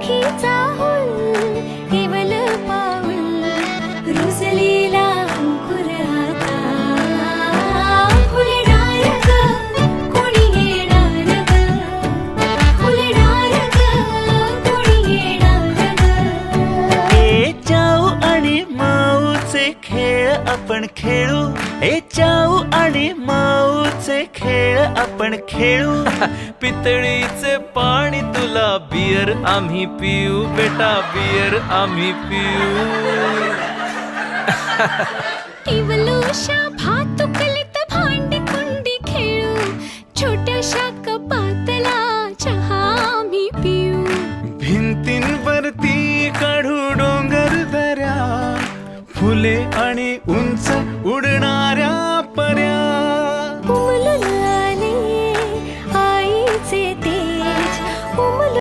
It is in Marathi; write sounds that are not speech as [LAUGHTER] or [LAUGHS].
राखीचा हुल केवल पाऊल रुजलेला अंकुर आता. फुलणार ग कोणी येणार ग फुलणार ग कोणी येणार ए चाऊ आणि माऊचे खेळ आपण खेळू. ए चाऊ आणि खेळ आपण खेळू. [LAUGHS] पितळीचे पाणी तुला बियर आम्ही पिऊ. बेटा बियर आम्ही पिऊ. [LAUGHS] भांडी खेळू. छोट्याशा कपातला चहा आम्ही पिऊ. भिंतींवरती काढू डोंगर फुले आणि उंच उडणार